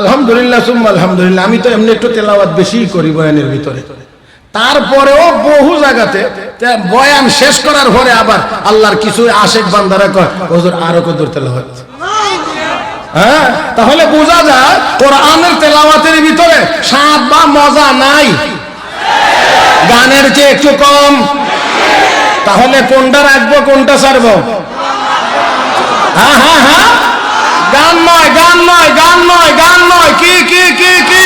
আলহামদুলিল্লাহ, সুম্মা আলহামদুলিল্লাহ। আমি তো এমনি একটু তেলাওয়াত বেশি করি বয়ানের ভিতরে। তারপরেও বহু জায়গাতে বয়ান শেষ করার পরে আবার আল্লাহর কিছু আশেক বান্দারা কয়, হুজুর, আরও কদর তেলাওয়াত। হ্যাঁ তাহলে বোঝা যায় কোরআনের তেলাওয়াতের ভিতরে স্বাদ বা মজা নাই। গানের চেয়ে একটু কম। তাহলে কোনটা রাখব, কোনটা ছাড়বো? হ্যাঁ হ্যাঁ হ্যাঁ। গান নয় গান নয় গান নয় গান নয়, কি কি কি কি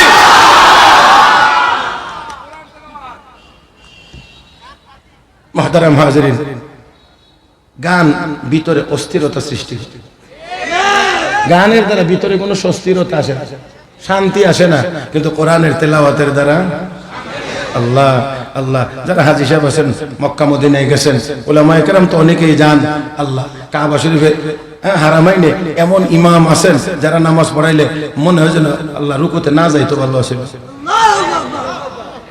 মহতারাম গান ভিতরে অস্থিরতা সৃষ্টি। গানের দ্বারা ভিতরে কোনো স্বস্তিরতা আসে না, শান্তি আসে না, কিন্তু কোরআনের তেলাওয়াতের দ্বারা আল্লাহ আল্লাহ, যারা হাজি সাহেব আছেন, মক্কা, মদিনায় গেছেন ওলামা একরাম তো অনেকেই যান আল্লাহ, কাবা শরীফে হ্যাঁ হারামাইনে এমন ইমাম আছেন যারা নামাজ পড়াইলে মনে হয় যেন আল্লাহ রুকুতে না যাইতো ভালো আছে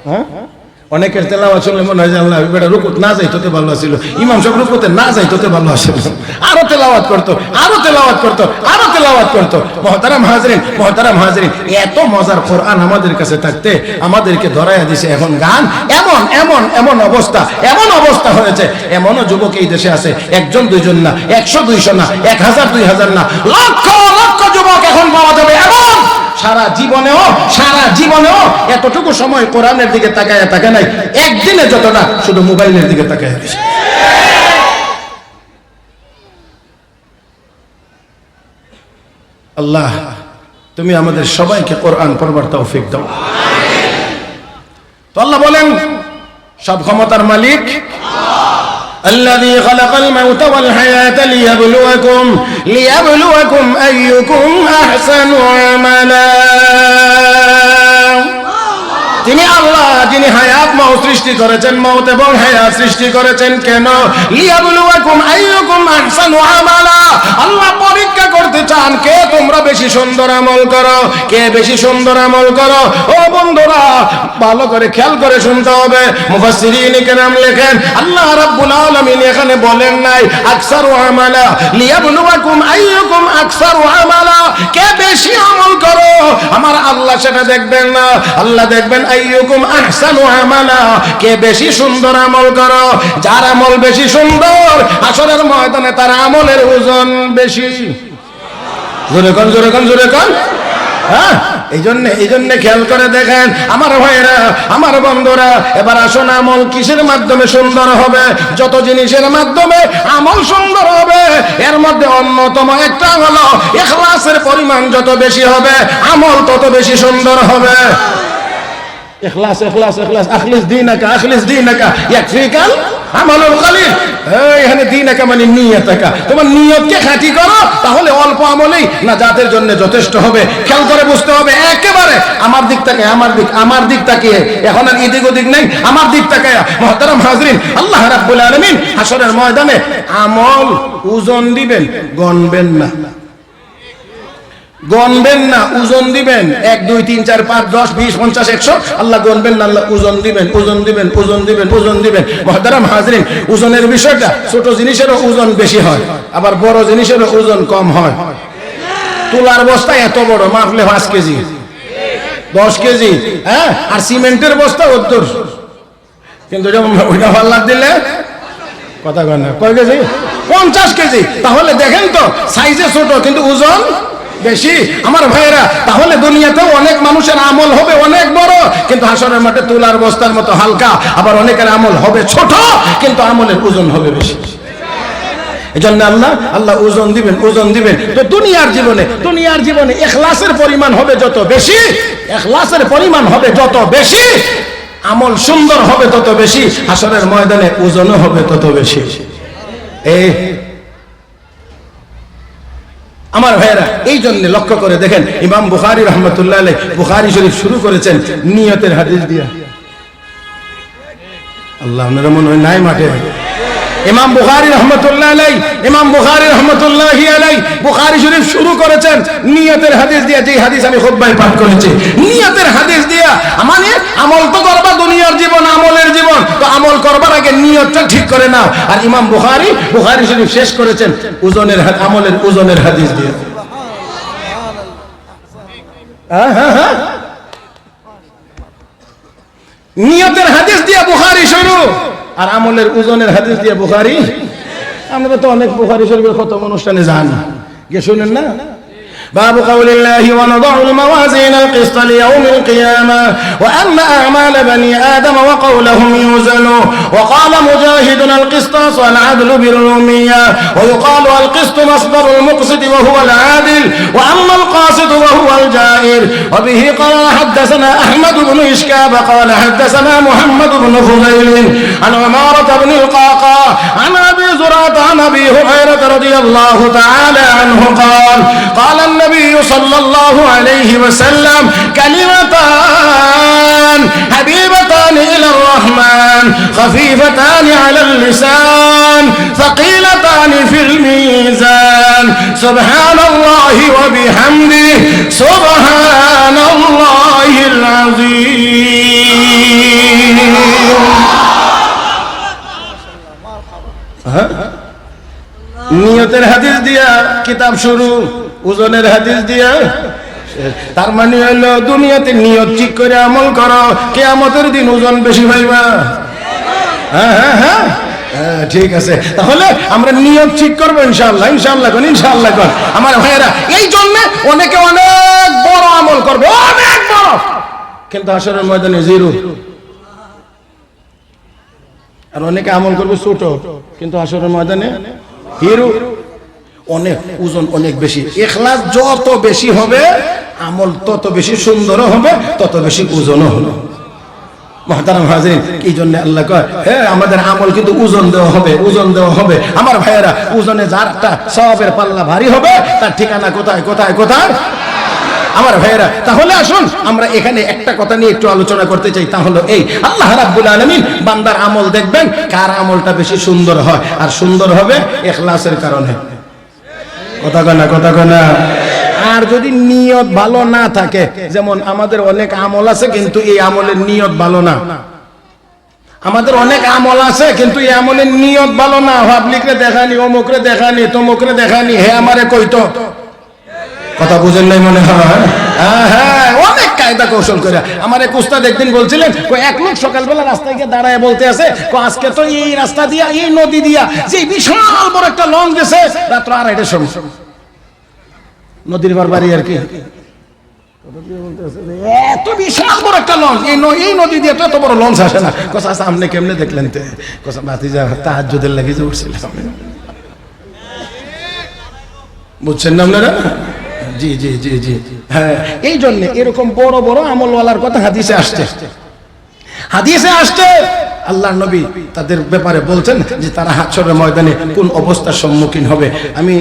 হ্যাঁ? অনেকের তেলাওয়াত শুনলে মনে হয় আল্লাহ বেটা রুকুত না যাইতো তো ভালো ছিল ইমাম সব রুকুতে না যাইতো তো ভালো আছে আরও তেলাওয়াত করতো, আরও তেলাওয়াত করতো, আরও তেলাওয়াত করতো। মহতারাম হাজরিন মহতারাম হাজরিন, এত মজার কোরআন আমাদের কাছে থাকতে আমাদেরকে ধরাইয়া দিছে এখন গান, এমন এমন এমন অবস্থা এমন অবস্থা হয়েছে। এমনও যুবক এই দেশে আছে, একজন, দুইজন না, একশো দুইশো না, এক হাজার, দুই হাজার না, লক্ষ লক্ষ যুবক এখন পাওয়া যাবে এমন। সারা জীবনেও সারা জীবনেও এতটুকু সময় কোরআনের দিকে তাকায় তাকায় নাই। একদিনে যতটা শুধু মোবাইলের দিকে তাকায় দিছে আল্লাহ, তুমি আমাদের সবাইকে কোরআন পড়বার তৌফিক দাও। তো আল্লাহ বলেন, সব ক্ষমতার মালিক الذي خلق الموت والحياة ليبلوكم ليبلوكم أيكم أحسن عملا তিনি আল্লাহ যিনি হায়াত মাও সৃষ্টি করেছেন মৌত এবং হায়াত সৃষ্টি করেছেন, কেন? আল্লাহ পরীক্ষা করতে চান, কে তোমরা বেশি সুন্দর আমল করো? কে বেশি সুন্দর আমল করো? ও বন্ধুরা, ভালো করে খেয়াল করে শুনতে হবে। মুফাসসিরিন কেরাম লেখেন, আল্লাহ রাব্বুল আলামিন এখানে বলেন নাই, আকসারু আমালা। লিয়াবলুয়াকুম আইয়ুকুম আকসারু আমালা। কে বেশি আমল করো? আমার আল্লাহ সেটা দেখবেন না। আল্লাহ দেখবেন, আইয়ুকুম আহসানু আমালা, কে বেশি সুন্দর আমল করো? যার আমল বেশি সুন্দর আসরের ময়দানে তার আমলের ওজন বেশি। জোরে কন জোরে কন জোরে কন। হ্যাঁ? এই জন্য এই জন্য খেয়াল করে দেখেন, আমার ভাইরা আমার বন্ধুরা, এবার আসুন আমল কিসের মাধ্যমে সুন্দর হবে? যত জিনিসের মাধ্যমে আমল সুন্দর হবে, এর মধ্যে অন্যতম একটা হলো এখলাসের পরিমাণ যত বেশি হবে, আমল তত বেশি সুন্দর হবে। এখানে দীনাকা মানে নিয়তাকা তোমার নিয়তকে খাঁটি করো। তাহলে অল্প আমলেই না জন্য যথেষ্ট হবে। খেয়াল করে বুঝতে হবে, একেবারে আমার দিক থেকে, আমার দিক আমার দিক তাকিয়ে। এখন আর এদিক ওদিক নেই, আমার দিক তাকায়। মহতারাম হাজরিন, আল্লাহ রাব্বুল আলামিন হাসরের ময়দানে আমল, ওজন দিবেন, গণবেন না। গনবেন না, ওজন দিবেন। এক, দুই, তিন, চার, পাঁচ, দশ, বিশ, পঞ্চাশ, একশো। আল্লাহ গনবেন না, আল্লাহ ওজন দিবেন ওজন দিবেন ওজন দিবেন ওজন দিবেন। মহতারাম হাজরিন, ওজনের বিষয়টা, ছোট জিনিসেরও ওজন বেশি হয়, আবার বড় জিনিসেরও ওজন কম হয়। তুলার বস্তা এত বড় মাপলে পাঁচ কেজি। দশ কেজি হ্যাঁ? আর সিমেন্টের বস্তা উত্তর কিন্তু ওইটা পাল্লা দিলে, কথা কয় কেজি? পঞ্চাশ কেজি। তাহলে দেখেন তো, সাইজে ছোট, কিন্তু ওজন বেশি। আমার ভাইয়েরা, তাহলে দুনিয়াতেও অনেক মানুষের আমল হবে অনেক বড়। কিন্তু হাসরের মাঠে তুলার বস্তার মতো হালকা, আবার অনেকের আমল হবে ছোট, কিন্তু আমলের ওজন হবে বেশি। এজন্য আল্লাহ আল্লাহ ওজন দিবেন ওজন দিবেন। তো দুনিয়ার জীবনে দুনিয়ার জীবনে এখলাসের পরিমাণ হবে যত বেশি, এখলাসের পরিমাণ হবে যত বেশি, আমল সুন্দর হবে তত বেশি, হাসরের ময়দানে ওজনও হবে তত বেশি। এই আমার ভাইয়েরা এই জন্য লক্ষ্য করে দেখেন, ইমাম বুখারি রহমতুল্লাহ আলাই বুখারি শরীফ শুরু করেছেন নিয়তের হাদিস দিয়া। আল্লাহ মনে হয় নাই মাঠে? ইমাম বুখারি রহমতুল্লাহ আলাই ইমাম বুখারি রহমতুল্লাহ আলাই বুখারি শরীফ শুরু করেছেন নিয়তের হাদিস দিয়া যে হাদিস আমি খুববাই পাঠ করেছি। নিয়তের হাদিস দিয়া মানে আমল তো করবা দুনিয়ার জীবন, আমলের জীবন, তো আমল করবার আগে নিয়তটা ঠিক করে নাও। আর ইমাম বুখারি বুখারি শরীফ শেষ করেছেন ওজনের আমলের ওজনের হাদিস দিয়া। হ্যাঁ হ্যাঁ হ্যাঁ। নিয়তের হাদিস দিয়া বুখারি শুরু আর আমলের ওজনের হাদিস দিয়ে বুখারি? আমরা তো অনেক বুখারি শরীফের খতম অনুষ্ঠানে যান। গিয়ে শুনেন না? باب قول الله ونضع الموازين القسط ليوم القيامة. وأن أعمال بني آدم وقولهم يوزن. وقال مجاهد القسطاس العدل بالرومية. ويقال القسط مصدر المقسط وهو العادل. وأما القاسط وهو الجائر وبه قال حدثنا أحمد بن إشكاب قال حدثنا محمد بن فضيل عن عمارة بن القعقاع عن أبي زرعة عن أبي هريرة رضي الله تعالى عنه قال قال النبي صلى الله عليه وسلم كلمتان حبيبتان إلى الرحمن خفيفتان على اللسان ثقيلتان في الميزان سبحان الله وبحمده سبحان الله العظيم নিয়তের হাদিস দিয়া কিতাব শুরু ওজনের হাদিস দিয়া তার মানে হইল দুনিয়াতে নিয়ত ঠিক করে আমল করো কেয়ামতের দিন ওজন বেশি পাইবা হ্যাঁ হ্যাঁ হ্যাঁ। হ্যাঁ, ঠিক আছে। তাহলে আমরা নিয়ত ঠিক করব ইনশাল্লাহ ইনশাল্লাহ কোন ইনশাল্লাহ কোন। আমার ভাইয়েরা এই জন্য অনেকে অনেক বড় আমল করবে অনেক বড়। কিন্তু আসরের ময়দানে জিরো। আর অনেকে আমল করবে ছোট কিন্তু আসরের ময়দানে হিরো। অনেক ওজন অনেক বেশি। এখলাস যত বেশি হবে, আমল তত বেশি সুন্দর হবে, তত বেশি ওজনও হবে। মহতারাম হাজির কি জন্য আল্লাহ কয় হ্যাঁ আমাদের আমল কিন্তু ওজন দেওয়া হবে, ওজন দেওয়া হবে। আমার ভাইয়েরা, ওজনে যারটা সবের পাল্লা ভারী হবে, তার ঠিকানা কোথায় কোথায় কোথায়? আমার ভাইয়েরা, তাহলে আসুন, আমরা এখানে একটা কথা নিয়ে একটু আলোচনা করতে চাই, তা হলো এই, আল্লাহ রাব্বুল আলামিন বান্দার আমল দেখবেন, কার আমলটা বেশি সুন্দর হয়, আর সুন্দর হবে এখলাসের কারণে। কথা কনা কথা কনা আর যদি নিয়ত ভালো না থাকে যেমন আমাদের অনেক আমল আছে কিন্তু এই আমলের নিয়ত ভালো না। আমাদের অনেক আমল আছে কিন্তু এই আমলের নিয়ত ভালো না। পাবলিকরে দেখানি অমুকরে দেখানি তমুকরে দেখানি হে আমারে কইতো। কথা বুঝেন নাই মনে হয়? হ্যাঁ হ্যাঁ। কায়দা কৌশল করে আমার এক উস্তাদ একদিন বলছিলেন এক লোক সকালবেলা রাস্তায় গিয়ে দাঁড়ায় বলতে আছে আজকে তো এই রাস্তা দিয়া, এই নদী দিয়া, যে বিশাল বড় একটা লঞ্চ গেছে, রাত্র আড়াইটার সময়। নদীর বার বাড়ি আর কি। এত বিশাল বড় একটা লঞ্চ, এই নদী দিয়ে এত বড় লঞ্চ আসে না। কথা সামনে কেমনে দেখলেন তে? কথা বাতি যা লাগে যে উঠছিলাম। বুঝছেন না আপনারা? জি জি জি জি। হ্যাঁ। এই জন্য এরকম বড় বড় আমলওয়ালার কথা হাদিসে আসছে। হাদিসে আসছে। আল্লাহ নবী তাদের ব্যাপারে বলছেন যে তারা হাতছরের ময়দানে কোন অবস্থার সম্মুখীন হবে। আমি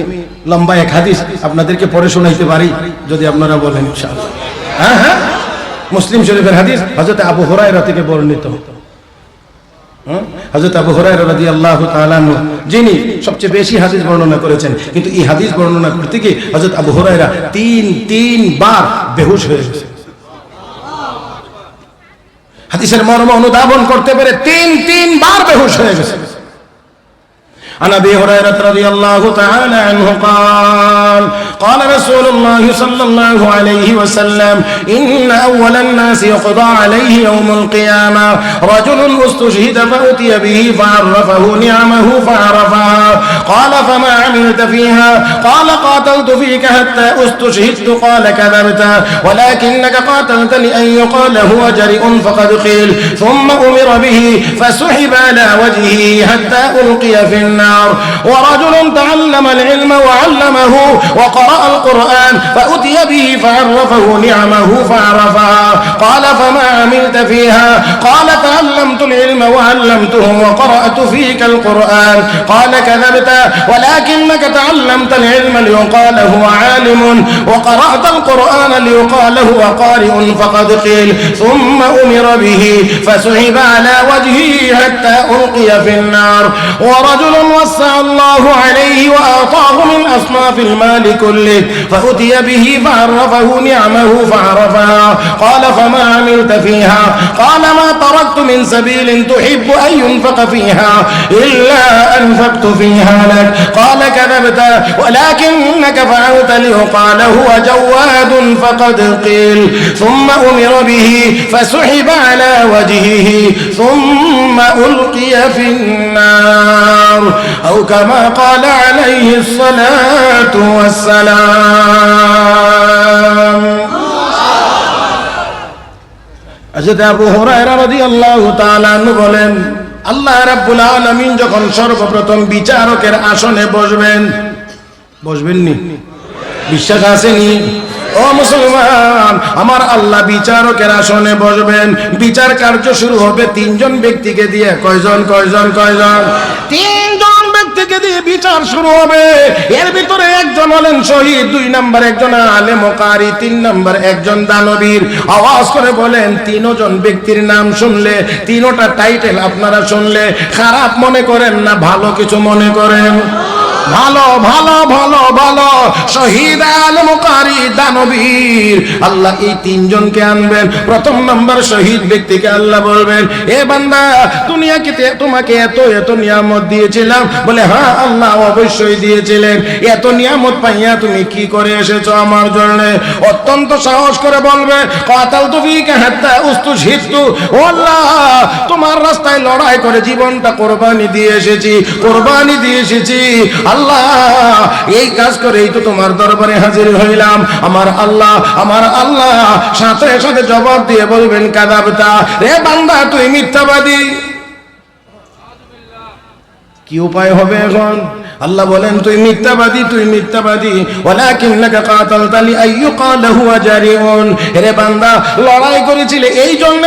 লম্বা এক হাদিস আপনাদেরকে পড়ে শোনাইতে পারি যদি আপনারা বলেন ইনশাআল্লাহ। হ্যাঁ হ্যাঁ। মুসলিম শরীফের হাদিস হযরত আবু হুরায়রা থেকে বর্ণিত। হযরত আবু হরাই রাজি আল্লাহ আনহু, যিনি সবচেয়ে বেশি হাদিস বর্ণনা করেছেন, কিন্তু এই হাদিস বর্ণনা করতে গিয়ে হজরত আবু হরাইরা তিন তিন বার বেহুশ হয়ে গেছে। হাদিসের মর্ম অনুধাবন করতে পেরে তিন তিন বার বেহুশ হয়ে গেছে। عن أبي هريرة رضي الله تعالى عنه قال قال رسول الله صلى الله عليه وسلم إن أول الناس يقضى عليه يوم القيامة رجل استشهد فأتي به فعرفه نعمه فعرفها قال فما عملت فيها؟ قال قاتلت فيك حتى استشهدت قال كذبت ولكنك قاتلتني أن يقال هو جريء فقد قيل ثم أمر به فسحب على وجهه حتى ألقي في النار. ورجل تعلم العلم وعلمه وقرأ القرآن فأتي به فعرفه نعمه فعرفها قال فما عملت فيها؟ قال تعلمت العلم وعلمته وقرأت فيك القرآن. قال كذبت ولكنك تعلمت العلم ليقال هو عالم وقرأت القرآن ليقال هو قارئ فقد قيل. ثم أمر به فسحب على وجهه حتى ألقي في النار. ورجل وسع الله عليه وأعطاه من أصناف المال كله فأتي به فعرفه نعمه فعرفها. قال فما عملت فيها؟ قال ما تركت من سبيل تحب أن ينفق فيها إلا أنفقت فيها لك. قال كذبت ولكنك فعلت ليقال هو جواد فقد قيل. ثم أمر به فسحب على وجهه ثم ألقي في النار. أو كما قال عليه الصلاة والسلام আজকে আবু হুরায়রা রাদিয়াল্লাহু তাআলা আনহু বলেন আল্লাহ রাব্বুল আলামিন যখন সর্বপ্রথম বিচারকের আসনে বসবেন বসবেন নি বিশ্বাস আসেনি ও মুসলমান আমার আল্লাহ বিচারকের আসনে বসবেন বিচার কার্য শুরু হবে তিনজন ব্যক্তিকে দিয়ে কয়জন কয়জন কয়জন তিনজন ব্যক্তিকে দিয়ে বিচার শুরু হবে। এর ভিতরে একজন হলেন শহীদ, দুই নাম্বার একজন আলেম কারি, তিন নাম্বার একজন দানবীর। আওয়াজ করে বলেন, তিনজন ব্যক্তির নাম শুনলে, তিনোটা টাইটেল আপনারা শুনলে খারাপ মনে করেন না, ভালো কিছু মনে করেন। ভালো ভালো ভালো ভালো। শহীদ আলম কারি দানবীর। আল্লাহ এই তিনজনকে আনবেন। প্রথম নম্বর শহীদ ব্যক্তিকে আল্লাহ বলবেন, এ বান্দা দুনিয়াকে তে- তোমাকে এত এত নিয়ামত দিয়েছিলাম। বলে হ্যাঁ আল্লাহ অবশ্যই দিয়েছিলেন। এত নিয়ামত পাইয়া তুমি কি করে এসেছ আমার জন্য? অত্যন্ত সাহস করে বলবে, কাতাল তো ফিকে হাত্তা উস্তু ঝিত্তু ও আল্লাহ, তোমার রাস্তায় লড়াই করে জীবনটা কোরবানি দিয়ে এসেছি, কোরবানি দিয়ে এসেছি। আল্লাহ, এই কাজ করেই তো তোমার দরবারে হাজির হইলাম। আমার আল্লাহ আমার আল্লাহ, সাথে সাথে জবাব দিয়ে বলবেন, কাদাবতা, রে বান্দা, তুই মিথ্যাবাদী। কি উপায় হবে এখন? আল্লাহ বলেন, তুই মিথ্যাবাদী তুই মিথ্যাবাদী। ওয়ালাকিন্নাকা কাতালতা লিআইয়ুকালা হুয়া জারিউন রে বান্দা, লড়াই করেছিলে এই জন্য।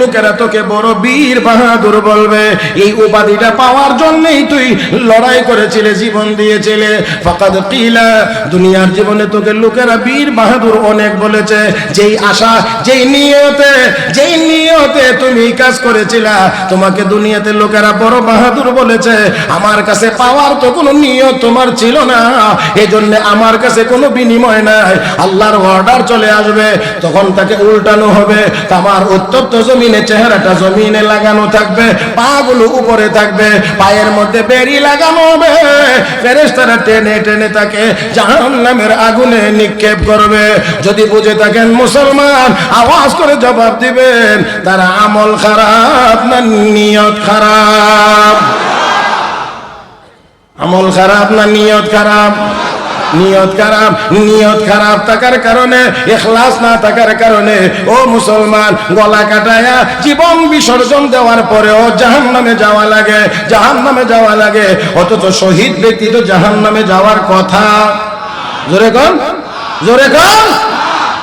লোকেরা তোকে বড় বীর বাহাদুর বলবে। এই উপাধিটা পাওয়ার জন্যই তুই লড়াই করেছিলে, জীবন দিয়েছিলে। ফাকাদ কিলা, দুনিয়ার জীবনে তোকে লোকেরা বীর বাহাদুর অনেক বলেছে। যেই আশা, যেই নিয়তে যেই নিয়তে তুমি কাজ করেছিলা, তোমাকে দুনিয়াতে লোকেরা বড় বাহাদুর বলেছে। আমার কাছে পাওয়ার তো কোনো নিয়ত তোমার ছিল না। এই জন্য আমার কাছে কোনো বিনিময় নাই। আল্লাহর অর্ডার চলে আসবে, তখন তাকে উল্টানো হবে। তামার উত্তপ্ত জমিনে, চেহারাটা জমিনে লাগানো থাকবে, পাগুলো উপরে থাকবে, পায়ের মধ্যে বেরি লাগানো হবে। ফেরেশতারা টেনে টেনে তাকে জাহান্নামের আগুনে নিক্ষেপ করবে। যদি বুঝে থাকেন মুসলমান, আওয়াজ করে জবাব দিবেন, তারা আমল খারাপ না নিয়ত খারাপ? আমল খারাপ না নিয়ত খারাপ? নিয়ত খারাপ নিয়ত খারাপ থাকার কারণে, এখলাস না থাকার কারণে, ও মুসলমান, গলা কাটায়া জীবন বিসর্জন দেওয়ার পরেও জাহান নামে যাওয়া লাগে জাহান নামে যাওয়া লাগে। অথচ শহীদ ব্যক্তি তো জাহান নামে যাওয়ার কথা। জোরে কন জোরে কন।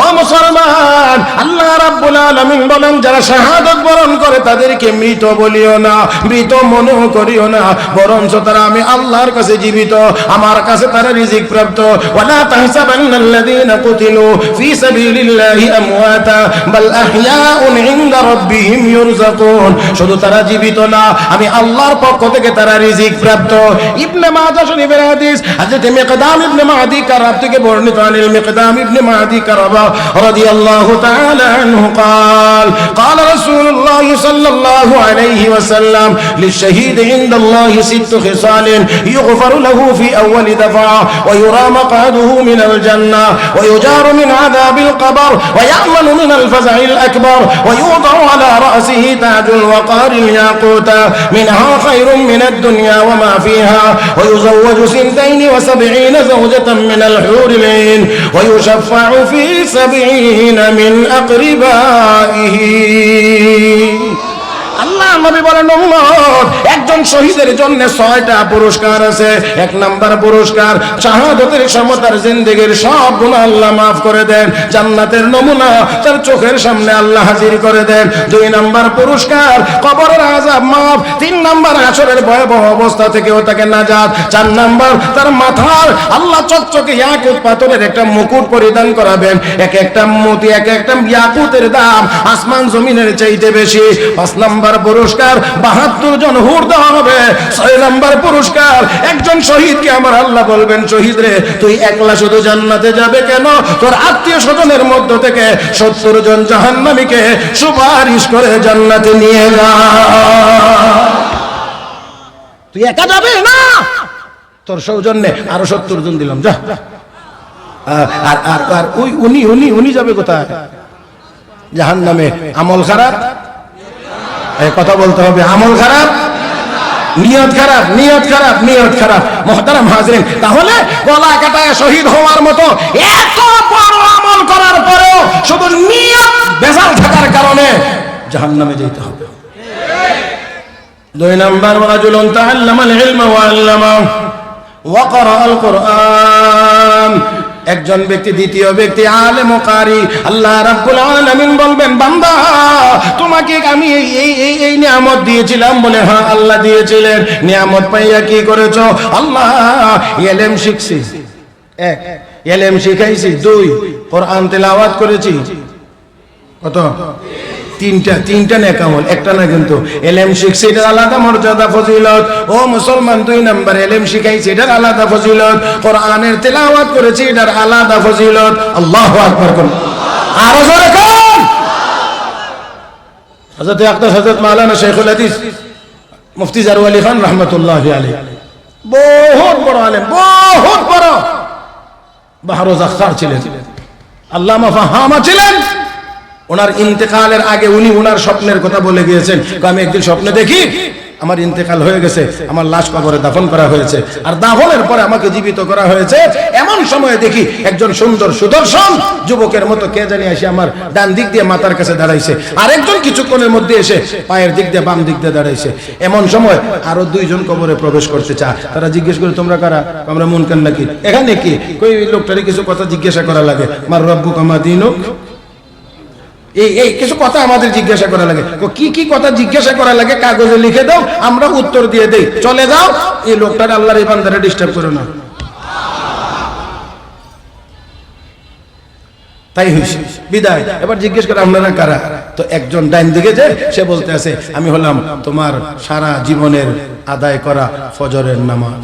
ও মুসলমান, আল্লাহ রাব্বুল আলামিন বলেন, যারা শাহাদাত বরণ করে তাদেরকে মৃত বলিও না, মৃত মনে করিও না। তারা আমি আল্লাহর কাছে জীবিত, আমার কাছে তারা রিজিক প্রাপ্ত। ওয়ালা কুতিলু ফি সাবিলিল্লাহি আমওয়াতা, বাল আহইয়াউন ইনদা রাব্বিহিম ইউরযাকুন। শুধু তারা জীবিত না, আমি আল্লাহর পক্ষ থেকে তারা রিজিক প্রাপ্ত। ইবনে মাজাহ শরীফের হাদিস, হযরত মিকদাম ইবনে মাদি কারাব থেকে বর্ণিত আনিল মিকদাম ইবনে মাদি কারাব। رضي الله تعالى عنه قال قال رسول الله صلى الله عليه وسلم للشهيد عند الله ست خصال يغفر له في أول دفعة ويرى مقعده من الجنة ويجار من عذاب القبر ويأمن من الفزع الأكبر ويوضع على رأسه تاج الوقار الياقوت منها خير من الدنيا وما فيها ويزوج سنتين وسبعين زوجة من الحور العين ويشفع في سبعين من أقربائه আল্লাহ নবী বলেন উম্মত একজন শহীদের জন্য ছয়টা পুরস্কার আছে। এক নাম্বার পুরস্কার, শাহাদতের সমতার জিন্দেগির সব গুনাহ আল্লাহ মাফ করে দেন, জান্নাতের নমুনা তার চোখের সামনে আল্লাহ হাজির করে দেন। দুই নাম্বার পুরস্কার, কবরের আযাব মাফ, তিন নাম্বার আসরের ভয়াবহ অবস্থা থেকেও তাকে নাজাত, চার নাম্বার তার মাথার আল্লাহ চকচকে ইয়াকুত পাথরের একটা মুকুট পরিধান করাবেন। এক একটা মতি, এক একটা ইয়াকুতের দাম আসমান জমিনের চাইতে বেশি। পাঁচ নাম্বার পুরস্কার, বাহাত্তর জন হুর হবে। ছয় পুরস্কার। একজন শহীদকে আমার আল্লাহ বলবেন, শহীদ রে, তুই একলা শুধু জান্নাতে যাবে কেন? তোর আত্মীয় স্বজনের মধ্য থেকে সত্তর জন জাহান্নামীকে সুপারিশ করে জান্নাতে নিয়ে যা। তুই একা যাবে না? তোর সৌজন্যে আরও সত্তর জন দিলাম, যা। আর আর আর আর ওই উনি উনি উনি যাবে কোথায়? জাহান নামে আমল খারাপ? কথা বলতে হবে। আমল খারাপ? নিয়ত খারাপ নিয়ত খারাপ নিয়ত খারাপ। মহতারাম হাজরিন, তাহলে গলা কাটায় শহীদ হওয়ার মতো এত বড় আমল করার পরেও শুধু নিয়ত বেজাল থাকার কারণে জাহান নামে যেতে হবে। দুই নম্বর, রাজুলুন তাআল্লামাল ইলমা ওয়া আল্লামা ওয়া ক্বারাআল কুরআন একজন ব্যক্তি, দ্বিতীয় ব্যক্তি আলে মোকারি আল্লাহ রাব্বুল আলামিন বলবেন, বান্দা, তোমাকে আমি এই এই এই এই নিয়ামত দিয়েছিলাম বলে হ্যাঁ আল্লাহ দিয়েছিলেন। নিয়ামত পাইয়া কি করেছ? আল্লাহ এলেম শিখছি। এক এলএম শিখাইছি। দুই, কোরআন তেলাওয়াত করেছি। কত? তিনটা তিনটা নেকামল, একটা না কিন্তু। এলেম শিখছে এটার আলাদা মর্যাদা, ফজিলত। ও মুসলমান, দুই নাম্বার, এলেম শিখাইছে এটার আলাদা ফজিলত। কোরআনের তেলাওয়াত করেছি, এটার আলাদা ফজিলত। আল্লাহু আকবার কোন। আরও জোরে কোন। হযরত আখতার হযরত মাওলানা শেখুল হাদিস, মুফতি জারু আলী খান রহমতুল্লাহ আলী বহুত বড় আলেম, বহুত বড়। বাহারোজ আখতার ছিলেন। আল্লামা ফাহামা ছিলেন। ওনার ইন্তেকালের আগে উনি ওনার স্বপ্নের কথা বলে গিয়েছেন। আমি একদিন স্বপ্নে দেখি, আমার ইন্তেকাল হয়ে গেছে, আমার লাশ কবরে দাফন করা হয়েছে। আর দাফনের পরে আমাকে জীবিত করা হয়েছে। এমন সময় দেখি একজন সুন্দর সুদর্শন যুবকের মতো কে জানি এসে আমার ডান দিক দিয়ে মাথার কাছে দাঁড়াইছে। আর একজন কিছুক্ষণের মধ্যে এসে পায়ের দিক দিয়ে বাম দিক দিয়ে দাঁড়াইছে। এমন সময় আরও দুইজন কবরে প্রবেশ করতে চা তারা জিজ্ঞেস করে, তোমরা কারা? আমরা মন কেন নাকি? এখানে কি? কই লোকটারই কিছু কথা জিজ্ঞাসা করা লাগে। মার রব্বু কামা দিনুক। এই এই, কিছু কথা আমাদের জিজ্ঞাসা করা লাগে। কি কি কথা জিজ্ঞাসা করা লাগে? কাগজে লিখে দাও, আমরা উত্তর দিয়ে দেই। চলে যাও, এই লোকটার আল্লাহর এই বান্দারে ডিস্টার্ব করো না। তাই হয়েছে বিদায়। এবার জিজ্ঞেস করে, আপনারা কারা? তো একজন ডাইন দিকে যে, সে বলতে আছে, আমি হলাম তোমার সারা জীবনের আদায় করা ফজরের নামাজ।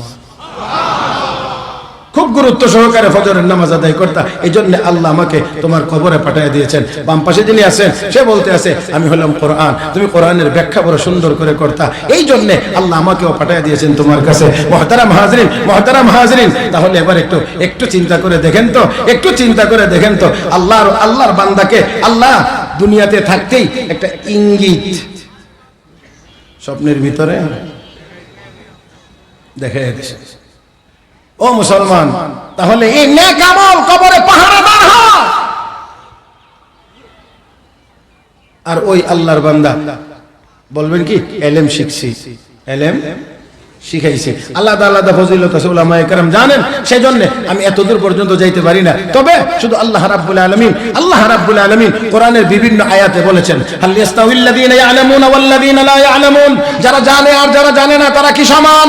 খুব গুরুত্ব সহকারে ফজরের নামাজ আদায় করতা। এই জন্য আল্লাহ আমাকে তোমার কবরে পাঠিয়ে দিয়েছেন। বাম পাশে যিনি আছেন, সে বলতে আছে, আমি হলাম কোরআন। তুমি কোরআনের ব্যাখ্যা বড় সুন্দর করে করতা। এই জন্য আল্লাহ আমাকেও পাঠিয়ে দিয়েছেন তোমার কাছে। মহতারাম হাজরিন মহতারাম হাজরিন। তাহলে এবার একটু একটু চিন্তা করে দেখেন তো, একটু চিন্তা করে দেখেন তো। আল্লাহর আল্লাহর বান্দাকে, আল্লাহ দুনিয়াতে থাকতেই একটা ইঙ্গিত। স্বপ্নের ভিতরে দেখে দিয়েছে ও মুসলমান, তাহলে এই নেক আমল কবরে পাহারাদার হয়। আর ওই আল্লাহর বান্দা, বলবেন কি? এলেম শিখছি। এলেম শিখাইছি। আলাদা আলাদা ফজিলত আছে, উলামায়ে কেরাম জানেন, সেজন্য আমি এত দূর পর্যন্ত যাইতে পারি না। তবে শুধু আল্লাহ রাব্বুল আলামিন, আল্লাহ রাব্বুল আলামিন কোরআনের বিভিন্ন আয়াতে বলেছেন, হাল ইয়াস্তাউিল্লাযীনা ইয়ালামুনা ওয়াল্লাযীনা লা ইয়ালামুন যারা জানে আর যারা জানে না, তারা কি সমান?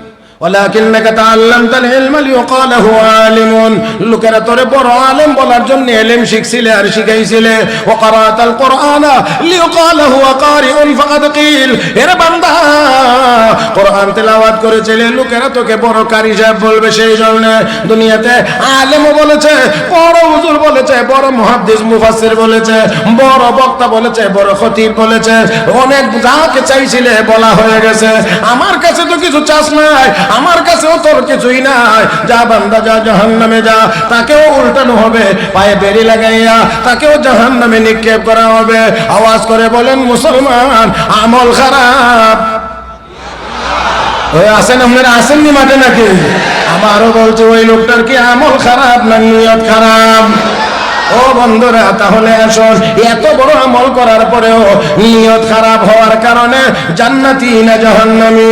ولكنك تعلمت العلم ليقال هو عالم লোকেরা তোরে বড় আলেম বলার জন্য এলেম শিখছিলে আর শিখাইছিলে وقرات القرآن ليقال هو قارئ فقد قيل এর বান্দা কোরআন কোরআন তেলাওয়াত করেছিলে লোকেরা তোকে বড় কারি সাহেব বলবে সেই জন্য দুনিয়াতে আলেমও বলেছে বড় হুজুর বলেছে বড় মুহাদ্দিস মুফাসসির বলেছে বড় বক্তা বলেছে বড় খতিব বলেছে অনেক যাকে চাইছিলে বলা হয়ে গেছে আমার কাছে তো কিছু চাস নাই আমার কাছেও তোর কিছুই নাই। যা বান্দা, যা জাহান্নামে যা, তাকেও উল্টানো হবে, পায়ে বেরি লাগাইয়া তাকেও জাহান্নামে নিক্ষেপ করা হবে। আওয়াজ করে বলেন, মুসলমান, আমল খারাপ। ওই আসেন আপনারা? আসেননি মাঠে নাকি? আমারও বলছে, ওই লোকটার কি আমল খারাপ না নিয়ত খারাপ? ও বন্ধুরা, তাহলে আসুন, এত বড় আমল করার পরেও নিয়ত খারাপ হওয়ার কারণে জান্নাতি না জাহান্নামী?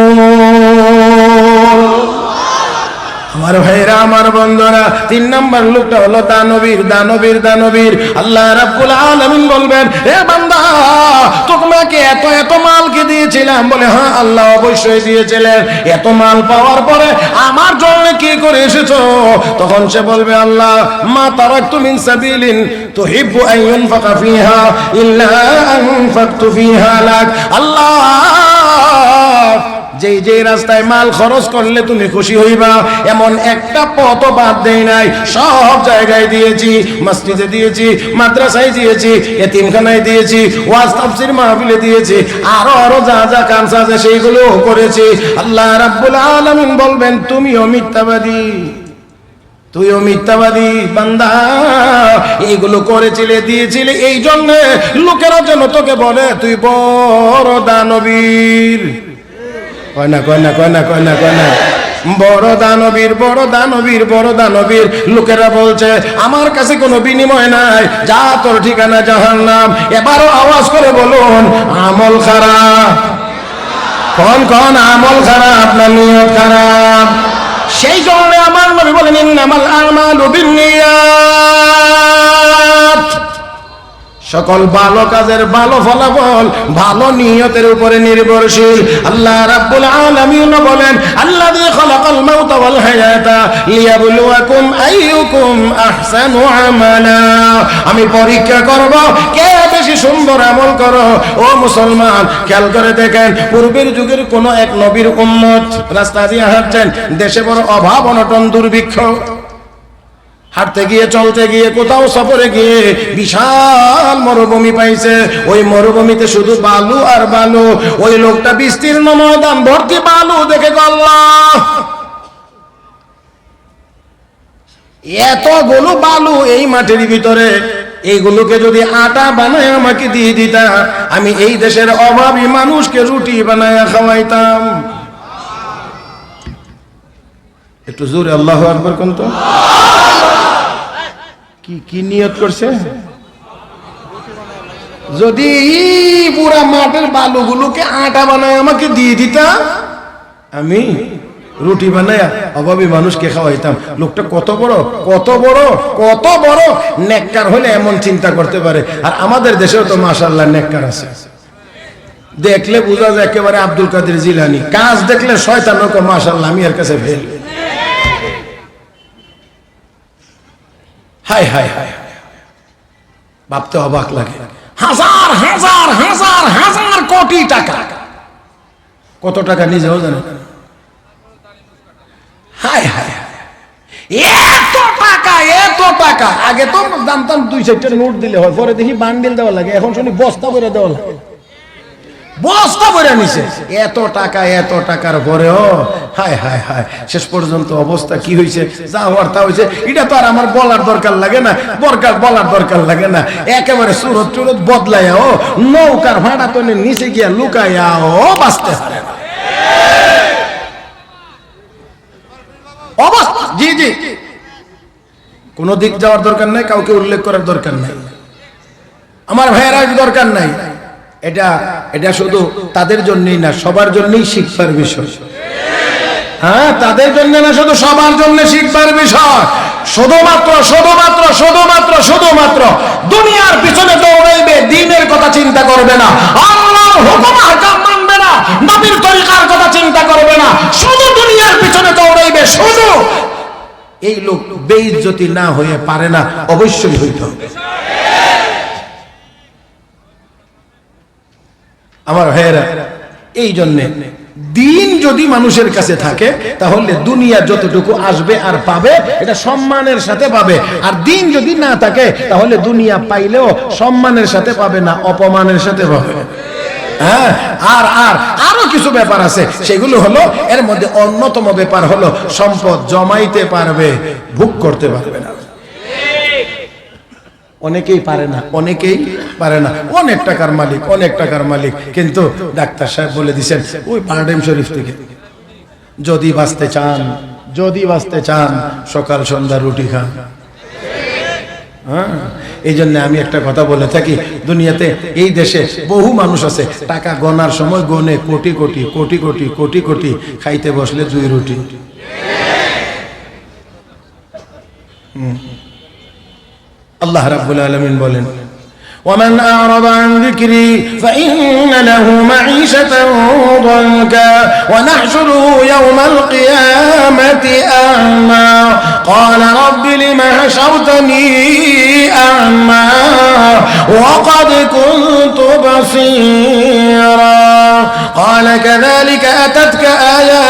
আমার ভাইরা, আমার বন্ধুরা, তিন নম্বর লোকটা হলো দানবীর দানবীর দানবীর। আল্লাহ রাব্বুল আলামিন বলবেন, এ বান্দা, তোমাকে এত এত মাল কি দিয়েছিলাম। বলে হ্যাঁ আল্লাহ অবশ্যই দিয়েছিলেন। এত মাল পাওয়ার পরে আমার জন্য কি করে এসেছ? তখন সে বলবে, আল্লাহ, মা তারাকতু মিন সাবিলিন তুহিব্বু আন ইউনফাকা ফিহা ইল্লা আনফাকতু ফিহা লাক। আল্লাহ যেই যেই রাস্তায় মাল খরচ করলে তুমি খুশি হইবা, এমন একটা পথ বাদ দেই নাই। সব জায়গায় দিয়েছি, মসজিদে দিয়েছি, মাদ্রাসায় দিয়েছি, এতিমখানায় দিয়েছি, ওয়াজ তাফসির মাহফিলে দিয়েছি, আরও আরও যা যা কাজ আছে সেইগুলো করেছি। আল্লাহ রাব্বুল আলামিন বলবেন, তুমিও মিথ্যাবাদী, তুইও মিথ্যাবাদী, বান্দা। এইগুলো করেছিলে, দিয়েছিলে এই জন্য লোকেরা যেন তোকে বলে, তুই বড় দানবীর। না না না, কয় না না। বড় দানবীর বড় দানবীর বড় দানবীর। লোকেরা বলছে, আমার কাছে কোনো বিনিময় নাই। যা তোর ঠিকানা জাহান নাম এবারও আওয়াজ করে বলুন, আমল খারাপ। কোন কোন, আমল খারাপ না নিয়ত খারাপ। সেই জন্য আমার নবী বলেন, ইন্নামাল আমালু বিন্নিয়াত। সকল ভালো কাজের ভালো ফলাফল, ভালো নিয়তের উপরে নির্ভরশীল। আল্লাহ রাব্বুল আলামিন বলেন, আল্লাযী খালাকাল মাউতা ওয়াল হায়াতা লিয়াবলুয়াকুম আইয়ুকুম আহসানু আমালা। আমি পরীক্ষা করব, কে বেশি সুন্দর আমল করো? ও মুসলমান, খেয়াল করে দেখেন, পূর্বের যুগের কোন এক নবীর উম্মত রাস্তা দিয়ে হাঁটছেন, দেশে বড় অভাব, অনটন, দুর্ভিক্ষ। হাঁটতে গিয়ে, চলতে গিয়ে, কোথাও সফরে গিয়ে বিশাল মরুভূমি পাইছে। ওই মরুভূমিতে শুধু বালু আর বালু। ওই লোকটা বিস্তীর্ণ ময়দান ভর্তি বালু দেখে গল্লাহ এতগুলো বালু এই মাটির ভিতরে। এইগুলোকে যদি আটা বানায় আমাকে দিয়ে দিতা, আমি এই দেশের অভাবী মানুষকে রুটি বানায় খাওয়াইতাম। একটু জোরে আল্লাহ আকবর কোন কি কি নিয়ত করছে? যদি পুরা মাঠের বালুগুলোকে আটা বানায় আমাকে দিয়ে দিতা, আমি রুটি বানায়া অভাবী মানুষকে খাওয়াইতাম। লোকটা কত বড় কত বড় কত বড় নেককার হলে এমন চিন্তা করতে পারে। আর আমাদের দেশেও তো মাশাল্লাহ নেককার আছে। দেখলে বোঝা যায় একেবারে আব্দুল কাদের জিলানি। কাজ দেখলে শয়তান মাশাল্লাহ আমি এর কাছে ফেল হাই হাই হাই ভাবতে অবাক লাগে। হাজার হাজার হাজার হাজার কোটি টাকা। কত টাকা নিজেও জানে হাই হাই। এত টাকা এত টাকা। আগে তো জানতাম দুই চারটা নোট দিলে হয়, পরে দেখি বান্ডিল দেওয়া লাগে। এখন শুনি বস্তা করে দেওয়া লাগে। বস্তা করে নিছে। এত টাকা, এত টাকার পরেও, হায় হায় হায়, শেষ পর্যন্ত অবস্থা কি হয়েছে যা হওয়ার তা হয়েছে এটা তো আর আমার বলার দরকার লাগে না দরকার বলার দরকার লাগে না। একেবারে সুরত টুরত বদলাইয়া ও, নৌকার ভাড়া তো নিচে গিয়া লুকাইয়া ও, বাঁচতে পারে না। অবস্থা, জি জি। কোনো দিক যাওয়ার দরকার নাই, কাউকে উল্লেখ করার দরকার নাই। আমার ভাইয়েরা দরকার নাই। এটা এটা শুধু তাদের জন্যই না, সবার জন্যই শিক্ষার বিষয়। হ্যাঁ তাদের জন্য না, শুধু সবার জন্য শিখবার বিষয়। শুধুমাত্র শুধুমাত্র শুধুমাত্র শুধুমাত্র দুনিয়ার পিছনে দৌড়াইবে, দিনের কথা চিন্তা করবে না, আল্লাহর হুকুম হাকাম মানবে না, নবীর তরিকার কথা চিন্তা করবে না, শুধু দুনিয়ার পিছনে দৌড়াইবে, শুধু। এই লোক বেইজ্জতি না হয়ে পারে না, অবশ্যই হইতে হবে। আমার ভাইয়েরা এই জন্যে দিন যদি মানুষের কাছে থাকে, তাহলে দুনিয়া যতটুকু আসবে আর পাবে, এটা সম্মানের সাথে পাবে। আর দিন যদি না থাকে, তাহলে দুনিয়া পাইলেও সম্মানের সাথে পাবে না, অপমানের সাথে পাবে। হ্যাঁ আর আর, আরও কিছু ব্যাপার আছে। সেগুলো হলো, এর মধ্যে অন্যতম ব্যাপার হলো, সম্পদ জমাইতে পারবে, ভোগ করতে পারবে না। অনেকেই পারে না, অনেকেই পারে না। অনেক টাকার মালিক, অনেক টাকার মালিক। কিন্তু ডাক্তার সাহেব বলে দিছেন, ওই পারাডাইম শরীফ থেকে যদি বাঁচতে চান, যদি বাঁচতে চান, সকাল, সন্ধ্যা রুটি খান। হ্যাঁ? এই জন্য আমি একটা কথা বলে থাকি, দুনিয়াতে এই দেশে বহু মানুষ আছে, টাকা গনার সময় গনে কোটি কোটি কোটি কোটি কোটি কোটি খাইতে বসলে দুই রুটি। আল্লাহ রাব্বুল আলামিন বলেন ومن أعرض عن ذكري فإن له معيشة ضنكا ونحشره يوم القيامة أعمى قال رب لم حشرتني أعمى وقد كنت بصيرا قال كذلك أتتك آيات